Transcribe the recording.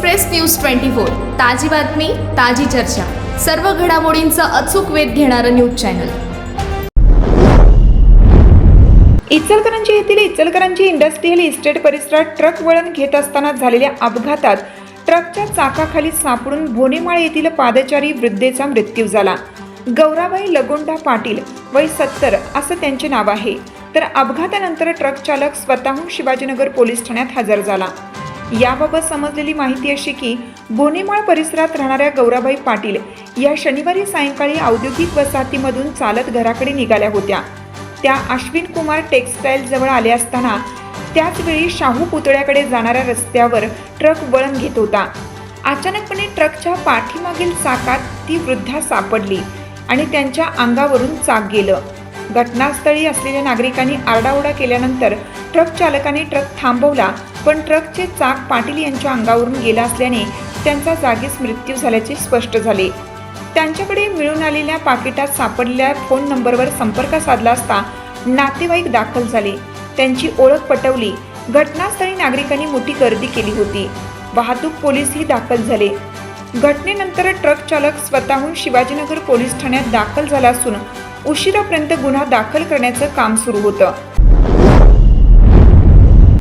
Express news twenty four ताजी बातमी ताजी चर्चा. सर्व घडामोडींचा अचूक वेध घेणारं न्यूज चॅनल. इचलकरंजी येथील इचलकरंजी इंडस्ट्रीयल इस्टेट परिसरात ट्रक वळण घेत असताना झालेल्या अपघातात ट्रकच्या चाकाखाली सापडून भोनेमाळ येथील पादचारी वृद्धेचा मृत्यू झाला. गौराबाई लगोंडा पाटील वय सत्तर असं त्यांचे नाव आहे. तर अपघातानंतर ट्रक चालक स्वतःहून शिवाजीनगर पोलीस ठाण्यात हजर झाला. याबाबत समजलेली माहिती अशी की भोनेमाळ परिसरात राहणाऱ्या गौराबाई पाटील या शनिवारी सायंकाळी औद्योगिक वसाहतीमधून चालत घराकडे निघाल्या होत्या. त्या अश्विन कुमार टेक्सटाईल जवळ आल्या असताना त्याचवेळी शाहू पुतळ्याकडे जाणाऱ्या रस्त्यावर ट्रक वळण घेत होता. अचानकपणे ट्रकच्या पाठीमागील चाकात ती वृद्धा सापडली आणि त्यांच्या अंगावरून चाक गेलं. घटनास्थळी असलेल्या नागरिकांनी आरडाओरडा केल्यानंतर ट्रक चालकाने ट्रक थांबवला पण ट्रकचे चाक पाटील यांच्या अंगावरून गेला असल्याने त्यांचा जागीच मृत्यू झाल्याचे स्पष्ट झाले. त्यांच्याकडे मिळून आलेल्या पाकिटात सापडलेल्या फोन नंबरवर संपर्क साधला असता नातेवाईक दाखल झाले. त्यांची ओळख पटवली. घटनास्थळी नागरिकांनी मोठी गर्दी केली होती. वाहतूक पोलीसही दाखल झाले. घटनेनंतर ट्रक चालक स्वतःहून शिवाजीनगर पोलीस ठाण्यात दाखल झाला असून उशिरापर्यंत गुन्हा दाखल करण्याचं काम सुरू होतं.